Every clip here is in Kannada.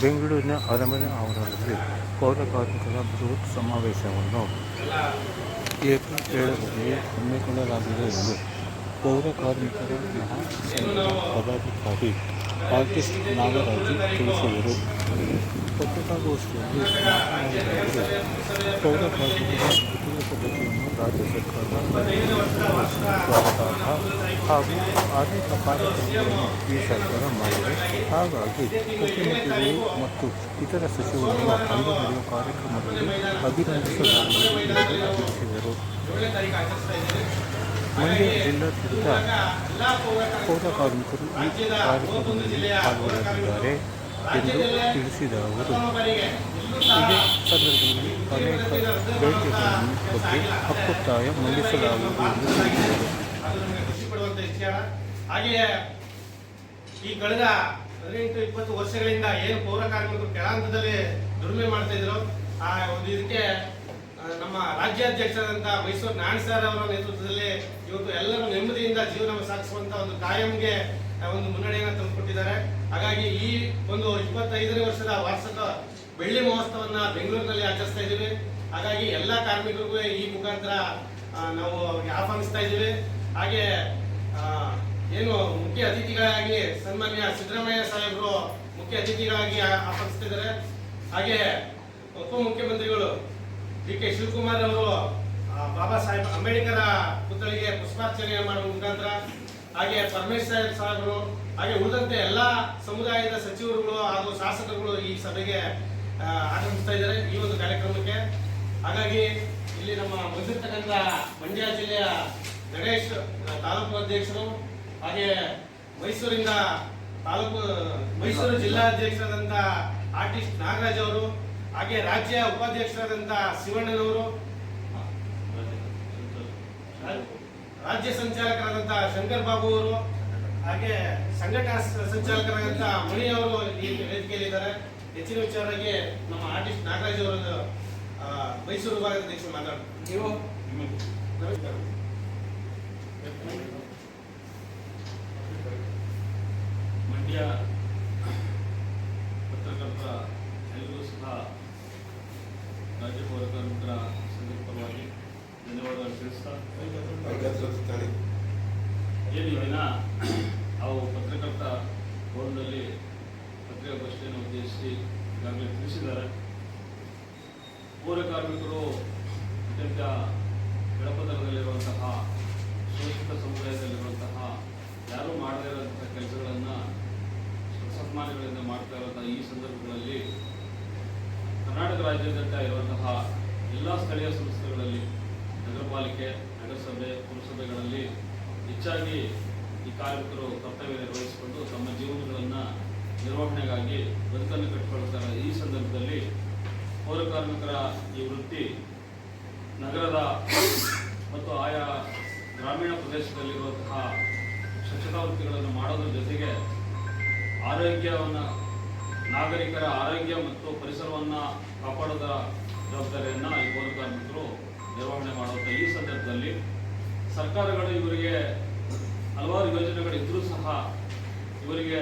ಬೆಂಗಳೂರಿನ ಅರಮನೆ ಆವರಣದಲ್ಲಿ ಪೌರ ಕಾರ್ಮಿಕರ ಬೃಹತ್ ಸಮಾವೇಶವನ್ನು ಏಪ್ರಿಲ್ ಏಳರಲ್ಲಿ ಹಮ್ಮಿಕೊಳ್ಳಲಾಗಿದೆ ಎಂದು ಪೌರ ಕಾರ್ಮಿಕರ ಮಹಾಸಂಘದ ಪದಾಧಿಕಾರಿ ಆರ್ಟಿಸ್ಟ್ ನಾಗರಾಜು ತಿಳಿಸಿದರು. ಪತ್ರಿಕಾಗೋಷ್ಠಿಯಲ್ಲಿ ಮಾತನಾಡಿದ ಅವರು ಪೌರ ಕಾರ್ಮಿಕರ ದ್ವಿತೀಯ ಪದ್ಧತಿಯನ್ನು ರಾಜ್ಯ ಸರ್ಕಾರ ಸ್ವಾಗತಾರ್ಹ ಹಾಗೂ ಅನೇಕ ಕಾರ್ಯಕ್ರಮಗಳನ್ನು ಈ ಸರ್ಕಾರ ಮಾಡಿದೆ. ಹಾಗಾಗಿ ಮುಖ್ಯಮಂತ್ರಿಗಳು ಮತ್ತು ಇತರ ಸಚಿವರನ್ನು ಅಂದು ನಡೆಯುವ ಕಾರ್ಯಕ್ರಮದಲ್ಲಿ ಅಭಿನಂದಿಸಲಾಗುವುದು ತಿಳಿಸಿದರು ಮಂಡ್ಯ ಜಿಲ್ಲಾದ್ಯಂತ ಪೌರ ಕಾರ್ಮಿಕರು ಈ ಕಾರ್ಯಕ್ರಮದಲ್ಲಿ ಪಾಲ್ಗೊಳ್ಳಲಿದ್ದಾರೆ ಎಂದು ತಿಳಿಸಿದ ಅವರು, ಇದೇ ಸಂದರ್ಭದಲ್ಲಿ ಅನೇಕ ಬೇಡಿಕೆಗಳನ್ನು ಬಗ್ಗೆ ಹಕ್ಕೊತ್ತಾಯ ಮಂಡಿಸಲಾಗುವುದು ಎಂದು ತಿಳಿಸಿದರು. ಖುಷಿಪಡುವಂತ ವಿಷಯ ಹಾಗೆಯೇ ಈ ಕಳೆದ ಹದಿನೆಂಟು ಇಪ್ಪತ್ತು ವರ್ಷಗಳಿಂದ ಏನು ಪೌರ ಕಾರ್ಮಿಕರು ಕೆಳಾಂತದಲ್ಲಿ ದುಡಿಮೆ ಮಾಡ್ತಾ ಇದ್ರು, ಆ ಒಂದು ಇದಕ್ಕೆ ನಮ್ಮ ರಾಜ್ಯಾಧ್ಯಕ್ಷರಾದಂಥ ಮೈಸೂರು ನಾರಾಯಣ ಸರ್ ಅವರ ನೇತೃತ್ವದಲ್ಲಿ ಇವತ್ತು ಎಲ್ಲರೂ ನೆಮ್ಮದಿಯಿಂದ ಜೀವನ ಸಾಗಿಸುವಂತ ಒಂದು ಕಾಯಂಗೆ ಒಂದು ಮುನ್ನಡೆಯನ್ನು ತಂದುಕೊಟ್ಟಿದ್ದಾರೆ. ಹಾಗಾಗಿ ಈ ಒಂದು ಇಪ್ಪತ್ತೈದನೇ ವರ್ಷದ ವಾರ್ಷಿಕ ಬೆಳ್ಳಿ ಮಹೋತ್ಸವನ್ನ ಬೆಂಗಳೂರಿನಲ್ಲಿ ಆಚರಿಸ್ತಾ ಇದ್ದೀವಿ. ಹಾಗಾಗಿ ಎಲ್ಲ ಕಾರ್ಮಿಕರಿಗೂ ಈ ಮುಖಾಂತರ ನಾವು ಅವ್ರಿಗೆ ಆಹ್ವಾನಿಸ್ತಾ ಇದ್ದೀವಿ. ಹಾಗೆ ಏನು ಮುಖ್ಯ ಅತಿಥಿಗಳಾಗಿ ಸನ್ಮಾನ್ಯ ಸಿದ್ದರಾಮಯ್ಯ ಸಾಹೇಬರು ಮುಖ್ಯ ಅತಿಥಿಗಳಾಗಿ ಆ- ಹಾಗೆ ಉಪಮುಖ್ಯಮಂತ್ರಿಗಳು ಡಿ ಕೆ ಶಿವಕುಮಾರ್ ಅವರು ಬಾಬಾ ಸಾಹೇಬ್ ಅಂಬೇಡ್ಕರ ಪುತ್ಥಳಿಗೆ ಪುಷ್ಪಾರ್ಚನೆ ಮಾಡುವ ಮುಖಾಂತರ, ಹಾಗೆ ಪರಮೇಶ್ವರ್ ಸಾಹೇಬರು, ಹಾಗೆ ಉಳಿದಂತೆ ಎಲ್ಲ ಸಮುದಾಯದ ಸಚಿವರುಗಳು ಹಾಗೂ ಶಾಸಕರುಗಳು ಈ ಸಭೆಗೆ ಆಗಮಿಸ್ತಾ ಇದ್ದಾರೆ ಈ ಒಂದು ಕಾರ್ಯಕ್ರಮಕ್ಕೆ. ಹಾಗಾಗಿ ಇಲ್ಲಿ ನಮ್ಮ ಬಂದಿರತಕ್ಕಂಥ ಮಂಡ್ಯ ಜಿಲ್ಲೆಯ ಗಣೇಶ್ ತಾಲೂಕು ಅಧ್ಯಕ್ಷರು ಹಾಗೆ ಮೈಸೂರಿನ ತಾಲೂಕು ಮೈಸೂರು ಜಿಲ್ಲಾಧ್ಯಕ್ಷರಾದಂತ ಆರ್ಟಿಸ್ಟ್ ನಾಗರಾಜ್ ಅವರು ಹಾಗೆ ರಾಜ್ಯ ಉಪಾಧ್ಯಕ್ಷರಾದಂಥ ಶಿವಣ್ಣನವರು ರಾಜ್ಯ ಸಂಚಾಲಕರಾದಂಥ ಶಂಕರ್ ಬಾಬು ಅವರು ಹಾಗೆ ಸಂಘಟನಾ ಸಂಚಾಲಕರಾದಂಥ ಸಂಚಾಲಕರಾದಂತ ಮಣಿ ಅವರು ಈ ವೇದಿಕೆಯಲ್ಲಿ ಇದ್ದಾರೆ ಹೆಚ್ಚಿನ ವಿಚಾರವಾಗಿ ನಮ್ಮ ಆರ್ಟಿಸ್ಟ್ ನಾಗರಾಜ್ ಅವರು ಮೈಸೂರು ಭಾಗದ ಅಧ್ಯಕ್ಷರು ಮಾತಾಡ್ತಾರೆ ನೀವು? ನಮಸ್ಕಾರ. ಮಂಡ್ಯ ಪತ್ರಕರ್ತರ ಎಲ್ಲರೂ ಸಹ ರಾಜ್ಯ ಪೌರಕಾರ್ಮಿಕರ ಸಂದರ್ಭವಾಗಿ ಧನ್ಯವಾದ ತಿಳಿಸ್ತಾ ಏನು ಈ ದಿನ ನಾವು ಪತ್ರಕರ್ತ ಭವನದಲ್ಲಿ ಪತ್ರಿಕಾಗೋಷ್ಠಿಯನ್ನು ಉದ್ದೇಶಿಸಿ ಈಗಾಗಲೇ ತಿಳಿಸಿದ್ದಾರೆ. ಪೌರ ಕಾರ್ಮಿಕರು ಅತ್ಯಂತ ಕೆಳಪದರದಲ್ಲಿರುವಂತಹ ಸಮುದಾಯದಲ್ಲಿರುವಂತಹ ಯಾರು ಮಾಡದೇ ಇರುವಂತಹ ಕೆಲಸಗಳನ್ನು ಸನ್ಮಾನಗಳಿಂದ ಮಾಡ್ತಾ ಇರುವಂತಹ ಈ ಸಂದರ್ಭಗಳಲ್ಲಿ ಕರ್ನಾಟಕ ರಾಜ್ಯಾದ್ಯಂತ ಇರುವಂತಹ ಎಲ್ಲ ಸ್ಥಳೀಯ ಸಂಸ್ಥೆಗಳಲ್ಲಿ ನಗರ ಪಾಲಿಕೆ ನಗರಸಭೆ, ಪುರಸಭೆಗಳಲ್ಲಿ ಹೆಚ್ಚಾಗಿ ಈ ಕಾರ್ಮಿಕರು ಕರ್ತವ್ಯ ನಿರ್ವಹಿಸಿಕೊಂಡು ತಮ್ಮ ಜೀವನಗಳನ್ನ ನಿರ್ವಹಣೆಗಾಗಿ ಬದುಕನ್ನು ಕಟ್ಟಿಕೊಳ್ತಾರೆ ಈ ಸಂದರ್ಭದಲ್ಲಿ ಪೌರ ಕಾರ್ಮಿಕರ ಈ ವೃತ್ತಿ ನಗರದ ಮತ್ತು ಆಯಾ ಗ್ರಾಮೀಣ ಪ್ರದೇಶದಲ್ಲಿರುವಂತಹ ಸ್ವಚ್ಛತಾ ವೃತ್ತಿಗಳನ್ನು ಮಾಡೋದ್ರ ಜೊತೆಗೆ ಆರೋಗ್ಯವನ್ನು, ನಾಗರಿಕರ ಆರೋಗ್ಯ ಮತ್ತು ಪರಿಸರವನ್ನು ಕಾಪಾಡೋದ ಜವಾಬ್ದಾರಿಯನ್ನು ಈ ಪೌರ ಕಾರ್ಮಿಕರು ನಿರ್ವಹಣೆ ಮಾಡುವಂಥ ಈ ಸಂದರ್ಭದಲ್ಲಿ ಸರ್ಕಾರಗಳು ಇವರಿಗೆ ಹಲವಾರು ಯೋಜನೆಗಳಿದ್ದರೂ ಸಹ ಇವರಿಗೆ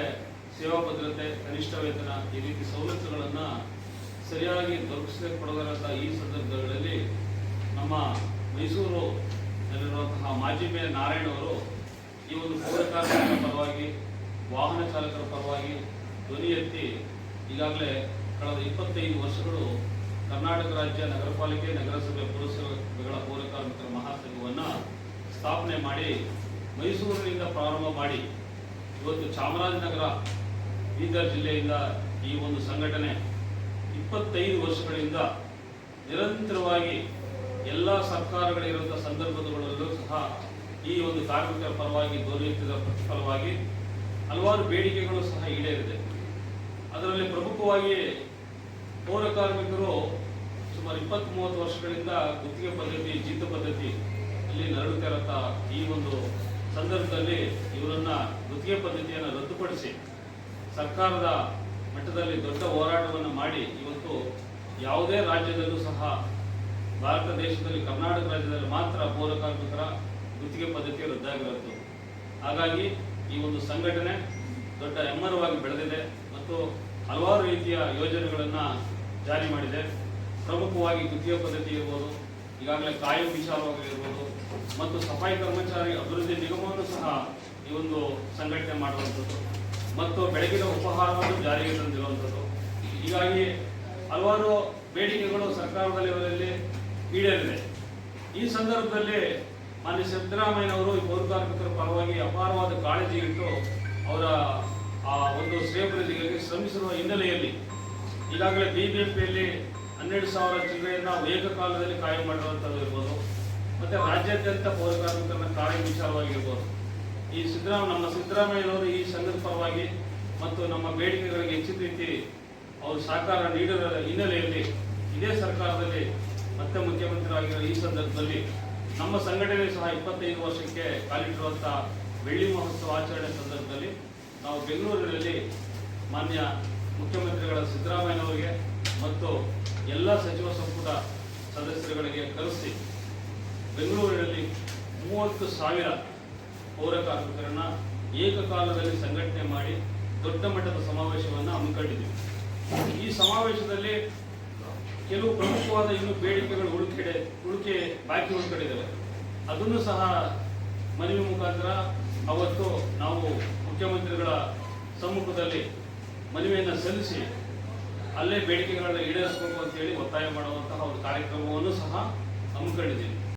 ಸೇವಾ ಭದ್ರತೆ, ಕನಿಷ್ಠ ವೇತನ ಈ ರೀತಿ ಸವಲತ್ತುಗಳನ್ನು ಸರಿಯಾಗಿ ದೊರಕಿಸದೆ ಈ ಸಂದರ್ಭಗಳಲ್ಲಿ ನಮ್ಮ ಮೈಸೂರು ನಲ್ಲಿರುವಂತಹ ಮಾಜಿ ಮೇಯರ್ ನಾರಾಯಣ ಅವರು ಈ ಒಂದು ಪೌರ ಕಾರ್ಮಿಕರ ಪರವಾಗಿ, ವಾಹನ ಚಾಲಕರ ಪರವಾಗಿ ಧ್ವನಿ ಎತ್ತಿ ಈಗಾಗಲೇ ಕಳೆದ ಇಪ್ಪತ್ತೈದು ವರ್ಷಗಳು ಕರ್ನಾಟಕ ರಾಜ್ಯ ನಗರ ಪಾಲಿಕೆ ನಗರಸಭೆ, ಪುರಸಭೆಗಳ ಪೌರ ಕಾರ್ಮಿಕರ ಮಹಾಸಂಘವನ್ನು ಸ್ಥಾಪನೆ ಮಾಡಿ, ಮೈಸೂರಿನಿಂದ ಪ್ರಾರಂಭ ಮಾಡಿ, ಇವತ್ತು ಚಾಮರಾಜನಗರ, ಬೀದರ್ ಜಿಲ್ಲೆಯಿಂದ ಈ ಒಂದು ಸಂಘಟನೆ ಇಪ್ಪತ್ತೈದು ವರ್ಷಗಳಿಂದ ನಿರಂತರವಾಗಿ ಎಲ್ಲ ಸರ್ಕಾರಗಳಿರುವಂಥ ಸಂದರ್ಭಗಳಲ್ಲೂ ಸಹ ಈ ಒಂದು ಕಾರ್ಮಿಕರ ಪರವಾಗಿ ದೊರೆಯುತ್ತಿದ್ದ ಪ್ರತಿಫಲವಾಗಿ ಹಲವಾರು ಬೇಡಿಕೆಗಳು ಸಹ ಈಡೇರಿದೆ. ಅದರಲ್ಲಿ ಪ್ರಮುಖವಾಗಿ ಪೌರ ಕಾರ್ಮಿಕರು ಸುಮಾರು ಇಪ್ಪತ್ತ್ ಮೂವತ್ತು ವರ್ಷಗಳಿಂದ ಗುತ್ತಿಗೆ ಪದ್ಧತಿ, ಜೀತ ಪದ್ಧತಿ ಅಲ್ಲಿ ನರಳುತ್ತಿರತ್ತ ಈ ಒಂದು ಸಂದರ್ಭದಲ್ಲಿ ಇವರನ್ನ ಗುತ್ತಿಗೆ ಪದ್ಧತಿಯನ್ನು ರದ್ದುಪಡಿಸಿ ಸರ್ಕಾರದ ಮಟ್ಟದಲ್ಲಿ ದೊಡ್ಡ ಹೋರಾಟವನ್ನು ಮಾಡಿ ಇವತ್ತು ಯಾವುದೇ ರಾಜ್ಯದಲ್ಲೂ ಸಹ ಭಾರತ ದೇಶದಲ್ಲಿ ಕರ್ನಾಟಕ ರಾಜ್ಯದಲ್ಲಿ ಮಾತ್ರ ಪೌರ ಕಾರ್ಮಿಕರ ಗುತ್ತಿಗೆ ಪದ್ಧತಿ ರದ್ದಾಗಿರುತ್ತದೆ ಹಾಗಾಗಿ ಈ ಒಂದು ಸಂಘಟನೆ ದೊಡ್ಡ ಹೆಮ್ಮರವಾಗಿ ಬೆಳೆದಿದೆ ಮತ್ತು ಹಲವಾರು ರೀತಿಯ ಯೋಜನೆಗಳನ್ನು ಜಾರಿ ಮಾಡಿದೆ. ಪ್ರಮುಖವಾಗಿ ಗುತ್ತಿಗೆ ಪದ್ಧತಿ ಇರ್ಬೋದು, ಈಗಾಗಲೇ ಕಾಯಂ ವಿಚಾರವಾಗಿರ್ಬೋದು ಮತ್ತು ಸಫಾಯಿ ಕರ್ಮಚಾರಿ ಅಭಿವೃದ್ಧಿ ನಿಗಮವನ್ನು ಸಹ ಈ ಒಂದು ಸಂಘಟನೆ ಮಾಡುವಂಥದ್ದು. ಮತ್ತು ಬೆಳಗಿನ ಉಪಹಾರವನ್ನು ಜಾರಿಗೆ ತಂದಿರುವಂಥದ್ದು. ಹೀಗಾಗಿ ಹಲವಾರು ಬೇಡಿಕೆಗಳು ಸರ್ಕಾರದ ಲೆವೆಲಲ್ಲಿ ಈಡೇರಿದೆ. ಈ ಸಂದರ್ಭದಲ್ಲಿ ಮಾನ್ಯ ಸಿದ್ದರಾಮಯ್ಯನವರು ಈ ಪೌರ ಕಾರ್ಮಿಕರ ಪರವಾಗಿ ಅಪಾರವಾದ ಕಾಳಜಿ ಇಟ್ಟು ಅವರ, ಆ, ಒಂದು ಶ್ರೇಯಭಿವೃದ್ಧಿಗಾಗಿ ಶ್ರಮಿಸಿರುವ ಹಿನ್ನೆಲೆಯಲ್ಲಿ ಈಗಾಗಲೇ ಬಿ ಜೆ ಪಿಯಲ್ಲಿ ಹನ್ನೆರಡು ಸಾವಿರ ಜಿಲ್ಲೆಯನ್ನು ಏಕಕಾಲದಲ್ಲಿ ಕಾಯಂ ಮಾಡಿರುವಂಥದ್ದು ಇರ್ಬೋದು, ಮತ್ತು ರಾಜ್ಯಾದ್ಯಂತ ಪೌರ ಕಾರ್ಮಿಕರನ್ನ ಕಾಯಂ ವಿಚಾರವಾಗಿರ್ಬೋದು. ಈ ಸಿದ್ದರಾಮ, ನಮ್ಮ ಸಿದ್ದರಾಮಯ್ಯನವರು ಈ ಸಂಘದ ಪರವಾಗಿ ಮತ್ತು ನಮ್ಮ ಬೇಡಿಕೆಗಳಿಗೆ ಹೆಚ್ಚಿನ ರೀತಿ ಅವರು ಸಹಕಾರ ನೀಡಿರೋ ಹಿನ್ನೆಲೆಯಲ್ಲಿ ಇದೇ ಸರ್ಕಾರದಲ್ಲಿ ಮತ್ತೆ ಮುಖ್ಯಮಂತ್ರಿ ಆಗಿರೋ ಈ ಸಂದರ್ಭದಲ್ಲಿ ನಮ್ಮ ಸಂಘಟನೆ ಸಹ ಇಪ್ಪತ್ತೈದು ವರ್ಷಕ್ಕೆ ಕಾಲಿಟ್ಟಿರುವಂಥ ಬೆಳ್ಳಿ ಮಹೋತ್ಸವ ಆಚರಣೆ ಸಂದರ್ಭದಲ್ಲಿ ನಾವು ಬೆಂಗಳೂರಿನಲ್ಲಿ ಮಾನ್ಯ ಮುಖ್ಯಮಂತ್ರಿಗಳ ಸಿದ್ದರಾಮಯ್ಯನವರಿಗೆ ಮತ್ತು ಎಲ್ಲ ಸಚಿವ ಸಂಪುಟ ಸದಸ್ಯರುಗಳಿಗೆ ಕರೆಸಿ ಬೆಂಗಳೂರಿನಲ್ಲಿ ಮೂವತ್ತು ಸಾವಿರ ಪೌರ ಕಾರ್ಮಿಕರನ್ನ ಏಕಕಾಲದಲ್ಲಿ ಸಂಘಟನೆ ಮಾಡಿ ದೊಡ್ಡ ಮಟ್ಟದ ಸಮಾವೇಶವನ್ನು ಹಮ್ಮಿಕೊಂಡಿದ್ದೀವಿ. ಈ ಸಮಾವೇಶದಲ್ಲಿ ಕೆಲವು ಪ್ರಮುಖವಾದ ಇನ್ನು ಬೇಡಿಕೆಗಳು ಹುಡುಕೆಡೆ ಉಳಿಕೆ ಬಾಕಿ ಉಳ್ಕೊಂಡಿದ್ದಾವೆ. ಅದನ್ನು ಸಹ ಮನವಿ ಮುಖಾಂತರ ಅವತ್ತು ನಾವು ಮುಖ್ಯಮಂತ್ರಿಗಳ ಸಮ್ಮುಖದಲ್ಲಿ ಮನವಿಯನ್ನು ಸಲ್ಲಿಸಿ ಅಲ್ಲೇ ಬೇಡಿಕೆಗಳನ್ನು ಈಡೇರಿಸಬೇಕು ಅಂತೇಳಿ ಒತ್ತಾಯ ಮಾಡುವಂತಹ ಒಂದು ಕಾರ್ಯಕ್ರಮವನ್ನು ಸಹ ಹಮ್ಮಿಕೊಂಡಿದ್ದೀವಿ.